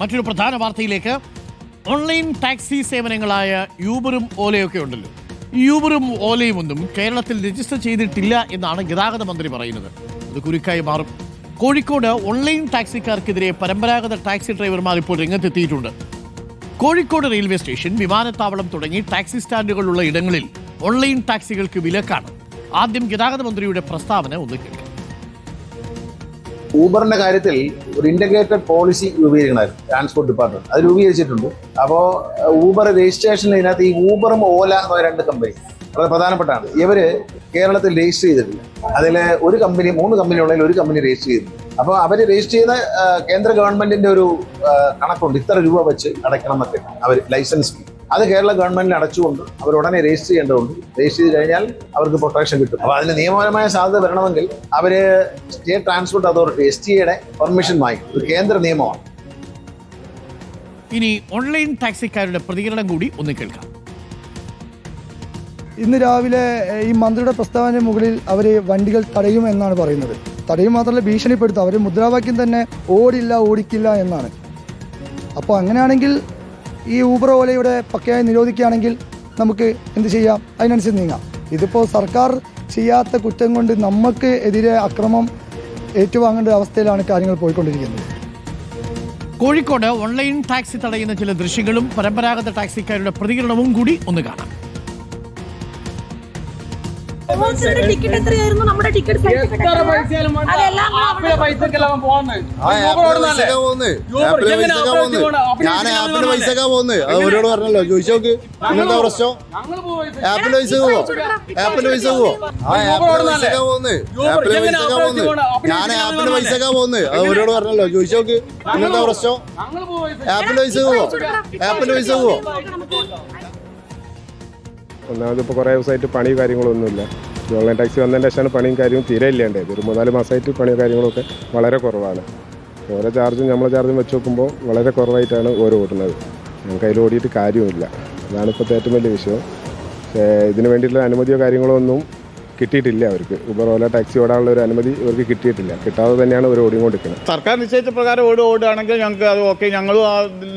മറ്റൊരു പ്രധാന വാർത്തയിലേക്ക്. ഓൺലൈൻ ടാക്സി സേവനങ്ങളായ യൂബറും ഓലയൊക്കെ ഉണ്ടല്ലോ. യൂബറും ഓലയും ഒന്നും കേരളത്തിൽ രജിസ്റ്റർ ചെയ്തിട്ടില്ല എന്നാണ് ഗതാഗത മന്ത്രി പറയുന്നത്. അത് കുരുക്കായി മാറും. കോഴിക്കോട് ഓൺലൈൻ ടാക്സിക്കാർക്കെതിരെ പരമ്പരാഗത ടാക്സി ഡ്രൈവർമാർ ഇപ്പോൾ രംഗത്തെത്തിയിട്ടുണ്ട്. കോഴിക്കോട് റെയിൽവേ സ്റ്റേഷൻ വിമാനത്താവളം തുടങ്ങി ടാക്സി സ്റ്റാൻഡുകളുള്ള ഇടങ്ങളിൽ ഓൺലൈൻ ടാക്സികൾക്ക് വിലക്കാണ്. ആദ്യം ഗതാഗത മന്ത്രിയുടെ പ്രസ്താവന ഒന്ന് കേൾക്കാം. ഊബറിന്റെ കാര്യത്തിൽ ഒരു ഇന്റഗ്രേറ്റഡ് പോളിസി രൂപീകരിക്കണമായിരുന്നു ട്രാൻസ്പോർട്ട് ഡിപ്പാർട്ട്മെന്റ് അത് രൂപീകരിച്ചിട്ടുണ്ട്. അപ്പോൾ ഊബർ രജിസ്ട്രേഷനിൽ ഇതിനകത്ത് ഈ ഊബറും ഓല എന്ന രണ്ട് കമ്പനി വളരെ പ്രധാനപ്പെട്ടാണ് ഇവർ കേരളത്തിൽ രജിസ്റ്റർ ചെയ്തിട്ടില്ല. അതിൽ ഒരു കമ്പനി മൂന്ന് കമ്പനി ഉള്ളതിൽ ഒരു കമ്പനി രജിസ്റ്റർ ചെയ്തു അപ്പോൾ അവർ രജിസ്റ്റർ ചെയ്ത കേന്ദ്ര ഗവൺമെന്റിന്റെ ഒരു കണക്കുണ്ട്. ഇത്ര രൂപ വെച്ച് അടയ്ക്കണം എന്നൊക്കെ അവർ ലൈസൻസ് അത് കേരള ഗവൺമെന്റിന് അടച്ചുകൊണ്ട് അവർ ഉടനെ രജിസ്റ്റർ ചെയ്യേണ്ടതുണ്ട്. രജിസ്റ്റർ ചെയ്ത് കഴിഞ്ഞാൽ അവർക്ക് പ്രൊട്ടക്ഷൻ കിട്ടും. അപ്പോൾ അതിന് നിയമപരമായ സാധ്യത വരണമെങ്കിൽ അവർ state transport authority S T എയുടെ പെർമിഷൻ വാങ്ങിക്കും ഒരു കേന്ദ്ര നിയമമാണ്. ഇനി ഓൺലൈൻ ടാക്സിക്കാരുടെ പ്രതികരണം കൂടി ഒന്ന് കേൾക്കാം. ഇന്ന് രാവിലെ ഈ മന്ത്രിയുടെ പ്രസ്താവന മുകളിൽ അവർ വണ്ടികൾ തടയും എന്നാണ് പറയുന്നത്. തടയും മാത്രമല്ല ഭീഷണിപ്പെടുത്തും. അവർ മുദ്രാവാക്യം തന്നെ ഓടില്ല ഓടിക്കില്ല എന്നാണ്. അപ്പോൾ അങ്ങനെയാണെങ്കിൽ ഈ ഊബർ ഓലയുടെ പക്കയായി നിരോധിക്കുകയാണെങ്കിൽ നമുക്ക് എന്ത് ചെയ്യാം? അതിനനുസരിച്ച് നീങ്ങാം. ഇതിപ്പോൾ സർക്കാർ ചെയ്യാത്ത കുറ്റം കൊണ്ട് നമുക്ക് എതിരെ അക്രമം ഏറ്റുവാങ്ങേണ്ട അവസ്ഥയിലാണ് കാര്യങ്ങൾ പോയിക്കൊണ്ടിരിക്കുന്നത്. കോഴിക്കോട് ഓൺലൈൻ ടാക്സി തടയുന്ന ചില ദൃശ്യങ്ങളും പരമ്പരാഗത ടാക്സിക്കാരുടെ പ്രതികരണവും കൂടി ഒന്ന് കാണാം. യൂബർ എത്രയായിരുന്നു? നമ്മുടെ ടിക്കറ്റ് പൈസ ഞാൻ പൈസ ആപ്പിലെ ആണെന്ന് പൈസക്കാ പോകുന്നത് അത് അവരോട് പറഞ്ഞല്ലോ ചോദിച്ചു നോക്ക്. ഇന്നത്തെ പ്രശ്നം? ആപ്പിന്റെ പൈസ പോവോ ആപ്പിന്റെ പൈസ പോവോ ആ ആപ്പിന്റെ ആപ്പിലെ ഓടുന്നതല്ലേ? പോകുന്നത് ആപ്പിന്റെ പൈസ എങ്ങനെ പോകുന്നത് ഞാൻ ആപ്പിന്റെ പൈസ പൈസക്കാ പോകുന്നത് അത് അവരോട് പറഞ്ഞല്ലോ ചോദിച്ചു നോക്ക്. ഇന്നത്തെ പ്രശ്നം? ആപ്പിന്റെ പൈസ പോവോ ആപ്പിന്റെ പൈസ പോവോ ഒന്നാമത് ഇപ്പോൾ കുറേ ദിവസമായിട്ട് പണി കാര്യങ്ങളൊന്നുമില്ല. ഓൺലൈൻ ടാക്സി വന്നതിന്റെ ശേഷമാണ് പണിയും കാര്യവും തീരെ ഇല്ലാണ്ടായത് ഒരു മൂന്നാൽ മാസമായിട്ട് പണി കാര്യങ്ങളൊക്കെ വളരെ കുറവാണ്. ഓരോ ചാർജും നമ്മളെ ചാർജും വെച്ച് നോക്കുമ്പോൾ വളരെ കുറവായിട്ടാണ് ഓരോ ഓടുന്നത്. ഞങ്ങൾക്ക് അതിൽ ഓടിയിട്ട് കാര്യമില്ല അതാണ് ഇപ്പോഴത്തെ ഏറ്റവും വലിയ വിഷയം. പക്ഷേ ഇതിന് വേണ്ടിയിട്ടുള്ള അനുമതിയോ കാര്യങ്ങളോ ഒന്നും കിട്ടിയിട്ടില്ല അവർക്ക്. ഉബർ ഓല ടാക്സി ഓടാനുള്ള ഒരു അനുമതി ഇവർക്ക് കിട്ടിയിട്ടില്ല. കിട്ടാതെ തന്നെയാണ് അവർ ഓടിക്കൊണ്ടിരിക്കുന്നത്. സർക്കാർ നിശ്ചയിച്ച പ്രകാരം ഓട് ഓടുകയാണെങ്കിൽ ഞങ്ങൾക്ക് അത് ഓക്കെ. ഞങ്ങളും ആ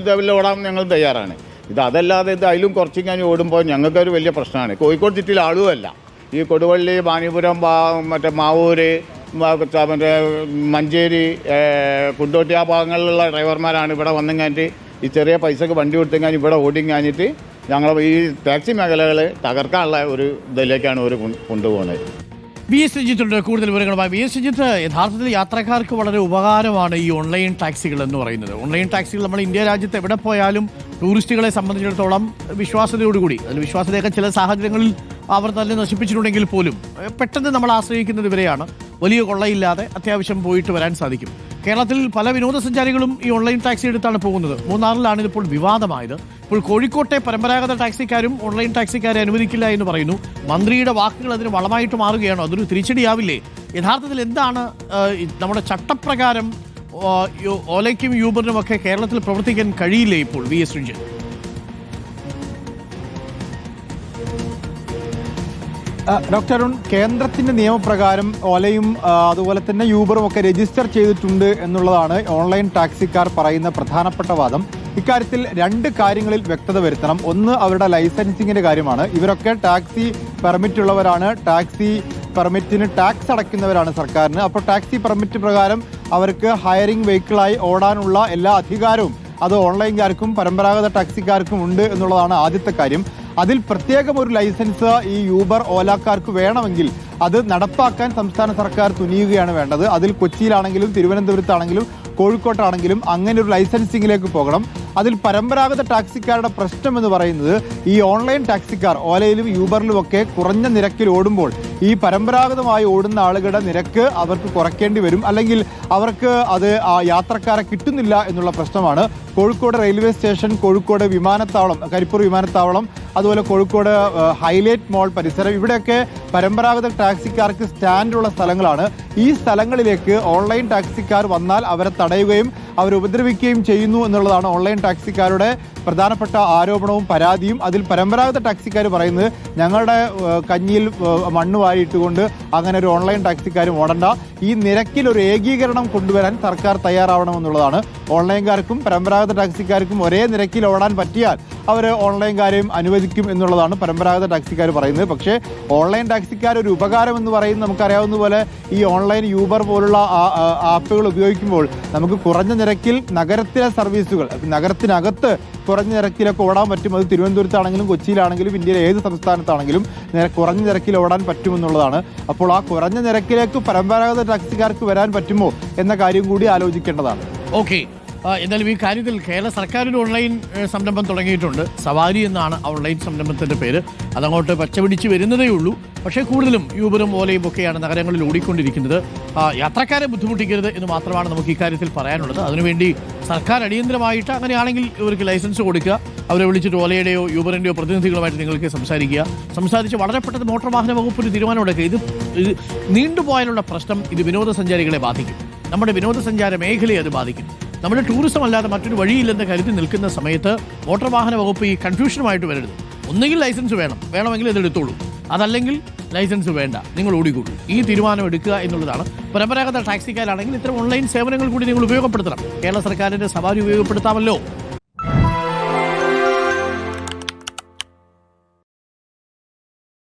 ലെവലിൽ ഓടാൻ ഞങ്ങൾ തയ്യാറാണ്. ഇത് അതല്ലാതെ ഇത് അതിലും കുറച്ച് കഴിഞ്ഞ് ഓടുമ്പോൾ ഞങ്ങൾക്കൊരു വലിയ പ്രശ്നമാണ്. കോഴിക്കോട് ചുറ്റിൽ ആളുമല്ല. ഈ കൊടുവള്ളി മാനിപുരം മറ്റേ മാവൂര് മറ്റേ മഞ്ചേരി കുണ്ടോട്ടി ആ ഭാഗങ്ങളിലുള്ള ഡ്രൈവർമാരാണ് ഇവിടെ വന്നും കഴിഞ്ഞിട്ട് ഈ ചെറിയ പൈസക്ക് വണ്ടി കൊടുത്തു കഴിഞ്ഞ് ഇവിടെ ഓടി കഴിഞ്ഞിട്ട് ഞങ്ങൾ ഈ ടാക്സി മേഖലകൾ തകർക്കാനുള്ള ഒരു ഇതിലേക്കാണ് ഒരു കൊണ്ടുപോകുന്നത് വി എസ് രഞ്ജിത്തുണ്ട്. കൂടുതൽ വിവരങ്ങളുമായി വി എസ് രഞ്ജിത്ത്. യഥാർത്ഥത്തിൽ യാത്രക്കാർക്ക് വളരെ ഉപകാരമാണ് ഈ ഓൺലൈൻ ടാക്സികൾ എന്ന് പറയുന്നത്. ഓൺലൈൻ ടാക്സികൾ നമ്മൾ ഇന്ത്യ രാജ്യത്ത് എവിടെ പോയാലും ടൂറിസ്റ്റുകളെ സംബന്ധിച്ചിടത്തോളം വിശ്വാസ്യതയോടുകൂടി അതിൽ വിശ്വാസ്യതയൊക്കെ ചില സാഹചര്യങ്ങളിൽ അവർ തന്നെ നശിപ്പിച്ചിട്ടുണ്ടെങ്കിൽ പോലും പെട്ടെന്ന് നമ്മൾ ആശ്രയിക്കുന്നത് ഇവരെയാണ്. വലിയ കൊള്ളയില്ലാതെ അത്യാവശ്യം പോയിട്ട് വരാൻ സാധിക്കും. കേരളത്തിൽ പല വിനോദസഞ്ചാരികളും ഈ ഓൺലൈൻ ടാക്സി എടുത്താണ് പോകുന്നത്. മൂന്നാറിലാണ് ഇതിപ്പോൾ വിവാദമായത്. ഇപ്പോൾ കോഴിക്കോട്ടെ പരമ്പരാഗത ടാക്സിക്കാരും ഓൺലൈൻ ടാക്സിക്കാരെ അനുവദിക്കില്ല എന്ന് പറയുന്നു. മന്ത്രിയുടെ വാക്കുകൾ അതിന് വളമായിട്ട് മാറുകയാണോ. അതൊരു തിരിച്ചടിയാവില്ലേ? യഥാർത്ഥത്തിൽ എന്താണ് നമ്മുടെ ചട്ടപ്രകാരം ഓലയ്ക്കും യൂബറിനും ഒക്കെ കേരളത്തിൽ പ്രവർത്തിക്കാൻ കഴിയില്ലേ ഇപ്പോൾ V S Ranjan doctor Arun കേന്ദ്രത്തിന്റെ നിയമപ്രകാരം ഓലയും അതുപോലെ തന്നെ യൂബറും ഒക്കെ രജിസ്റ്റർ ചെയ്തിട്ടുണ്ട് എന്നുള്ളതാണ് ഓൺലൈൻ ടാക്സിക്കാർ പറയുന്ന പ്രധാനപ്പെട്ട വാദം. ഇക്കാര്യത്തിൽ രണ്ട് കാര്യങ്ങളിൽ വ്യക്തത വരുത്തണം. ഒന്ന് അവരുടെ ലൈസൻസിങ്ങിന്റെ കാര്യമാണ്. ഇവരൊക്കെ ടാക്സി പെർമിറ്റ് ഉള്ളവരാണ്. ടാക്സി പെർമിറ്റിന് ടാക്സ് അടയ്ക്കുന്നവരാണ് സർക്കാരിന്. അപ്പോൾ ടാക്സി പെർമിറ്റ് പ്രകാരം അവർക്ക് ഹയറിംഗ് വെഹിക്കിളായി ഓടാനുള്ള എല്ലാ അധികാരവും അത് ഓൺലൈൻകാർക്കും പരമ്പരാഗത ടാക്സിക്കാർക്കും ഉണ്ട് എന്നുള്ളതാണ് ആദ്യത്തെ കാര്യം. അതിൽ പ്രത്യേകം ഒരു ലൈസൻസ് ഈ യൂബർ ഓലാക്കാർക്ക് വേണമെങ്കിൽ അത് നടപ്പാക്കാൻ സംസ്ഥാന സർക്കാർ തുനിയുകയാണ് വേണ്ടത്. അതിൽ കൊച്ചിയിലാണെങ്കിലും തിരുവനന്തപുരത്താണെങ്കിലും കോഴിക്കോട്ടാണെങ്കിലും അങ്ങനെ ഒരു ലൈസൻസിങ്ങിലേക്ക് പോകണം. അതിൽ പരമ്പരാഗത ടാക്സിക്കാരുടെ പ്രശ്നം എന്ന് പറയുന്നത് ഈ ഓൺലൈൻ ടാക്സിക്കാർ ഓലയിലും യൂബറിലും ഒക്കെ കുറഞ്ഞ നിരക്കിൽ ഓടുമ്പോൾ ഈ പരമ്പരാഗതമായി ഓടുന്ന ആളുകളുടെ നിരക്ക് അവർക്ക് കുറയ്ക്കേണ്ടി വരും. അല്ലെങ്കിൽ അവർക്ക് അത് ആ യാത്രക്കാരെ കിട്ടുന്നില്ല എന്നുള്ള പ്രശ്നമാണ്. കോഴിക്കോട് റെയിൽവേ സ്റ്റേഷൻ കോഴിക്കോട് വിമാനത്താവളം കരിപ്പൂർ വിമാനത്താവളം അതുപോലെ കോഴിക്കോട് ഹൈലൈറ്റ് മോൾ പരിസരം ഇവിടെയൊക്കെ പരമ്പരാഗത ടാക്സിക്കാർക്ക് സ്റ്റാൻഡുള്ള സ്ഥലങ്ങളാണ്. ഈ സ്ഥലങ്ങളിലേക്ക് ഓൺലൈൻ ടാക്സിക്കാർ വന്നാൽ അവരെ തടയുകയും അവർ ഉപദ്രവിക്കുകയും ചെയ്യുന്നു എന്നുള്ളതാണ് ഓൺലൈൻ ടാക്സിക്കാരുടെ പ്രധാനപ്പെട്ട ആരോപണവും പരാതിയും. അതിൽ പരമ്പരാഗത ടാക്സിക്കാർ പറയുന്നത് ഞങ്ങളുടെ കഞ്ഞിയിൽ മണ്ണ് വാരിയിട്ടുകൊണ്ട് അങ്ങനെ ഒരു ഓൺലൈൻ ടാക്സിക്കാരും ഓടണ്ട. ഈ നിരക്കിൽ ഒരു ഏകീകരണം കൊണ്ടുവരാൻ സർക്കാർ തയ്യാറാവണമെന്നുള്ളതാണ്. ഓൺലൈൻകാർക്കും പരമ്പരാഗത ടാക്സിക്കാർക്കും ഒരേ നിരക്കിൽ ഓടാൻ പറ്റിയാൽ അവർ ഓൺലൈൻകാരെയും അനുവദിക്കും എന്നുള്ളതാണ് പരമ്പരാഗത ടാക്സിക്കാർ പറയുന്നത്. പക്ഷേ ഓൺലൈൻ ടാക്സിക്കാർ ഒരു ഉപകാരം എന്ന് പറയുന്നത് നമുക്കറിയാവുന്ന പോലെ ഈ ഓൺലൈൻ യൂബർ പോലുള്ള ആപ്പുകൾ ഉപയോഗിക്കുമ്പോൾ നമുക്ക് കുറഞ്ഞ നിരക്കിൽ നഗരത്തിലെ സർവീസുകൾ നഗരത്തിനകത്ത് കുറഞ്ഞ നിരക്കിലൊക്കെ ഓടാൻ പറ്റും. അത് തിരുവനന്തപുരത്താണെങ്കിലും കൊച്ചിയിലാണെങ്കിലും ഇന്ത്യയിലെ ഏത് സംസ്ഥാനത്താണെങ്കിലും കുറഞ്ഞ നിരക്കിൽ ഓടാൻ പറ്റുമെന്നുള്ളതാണ്. അപ്പോൾ ആ കുറഞ്ഞ നിരക്കിലേക്ക് പരമ്പരാഗത ടാക്സിക്കാർക്ക് വരാൻ പറ്റുമോ എന്ന കാര്യം കൂടി ആലോചിക്കേണ്ടതാണ്. ഓക്കെ. എന്തായാലും ഈ കാര്യത്തിൽ കേരള സർക്കാർ ഒരു ഓൺലൈൻ സംരംഭം തുടങ്ങിയിട്ടുണ്ട്. സവാരി എന്നാണ് ഓൺലൈൻ സംരംഭത്തിന്റെ പേര്. അതങ്ങോട്ട് പച്ചപിടിച്ച് വരുന്നതേ ഉള്ളൂ. പക്ഷേ കൂടുതലും യൂബറും ഓലയും ഒക്കെയാണ് നഗരങ്ങളിൽ ഓടിക്കൊണ്ടിരിക്കുന്നത്. യാത്രക്കാരെ ബുദ്ധിമുട്ടിക്കരുത് എന്ന് മാത്രമാണ് നമുക്ക് ഇക്കാര്യത്തിൽ പറയാനുള്ളത്. അതിനുവേണ്ടി സർക്കാർ അടിയന്തരമായിട്ട് അങ്ങനെയാണെങ്കിൽ ഇവർക്ക് ലൈസൻസ് കൊടുക്കുക. അവരെ വിളിച്ചിട്ട് ഓലയുടെയോ യൂബറിന്റെയോ പ്രതിനിധികളുമായിട്ട് നിങ്ങൾക്ക് സംസാരിക്കുക. സംസാരിച്ച് വളരെ പെട്ടെന്ന് മോട്ടോർ വാഹന വകുപ്പ് ഒരു തീരുമാനമെടുക്കുക. ഇത് ഇത് നീണ്ടുപോയാലുള്ള പ്രശ്നം ഇത് വിനോദസഞ്ചാരികളെ ബാധിക്കും. നമ്മുടെ വിനോദസഞ്ചാര മേഖലയെ അത് ബാധിക്കും. നമ്മുടെ ടൂറിസം അല്ലാതെ മറ്റൊരു വഴിയില്ലെന്ന് കരുതി നിൽക്കുന്ന സമയത്ത് മോട്ടോർ വാഹന വകുപ്പ് ഈ കൺഫ്യൂഷനുമായിട്ട് വരരുത്. ഒന്നുകിൽ ലൈസൻസ് വേണം. വേണമെങ്കിൽ ഇത് എടുത്തോളൂ. അതല്ലെങ്കിൽ ലൈസൻസ് വേണ്ട. നിങ്ങൾ ഓടിക്കൂടും ഈ തീരുമാനം എടുക്കുക എന്നുള്ളതാണ്. പരമ്പരാഗത ടാക്സിക്കാരാണെങ്കിൽ ഇത്തരം ഓൺലൈൻ സേവനങ്ങൾ കൂടി നിങ്ങൾ ഉപയോഗപ്പെടുത്തണം. കേരള സർക്കാരിന്റെ സവാരി ഉപയോഗപ്പെടുത്താമല്ലോ.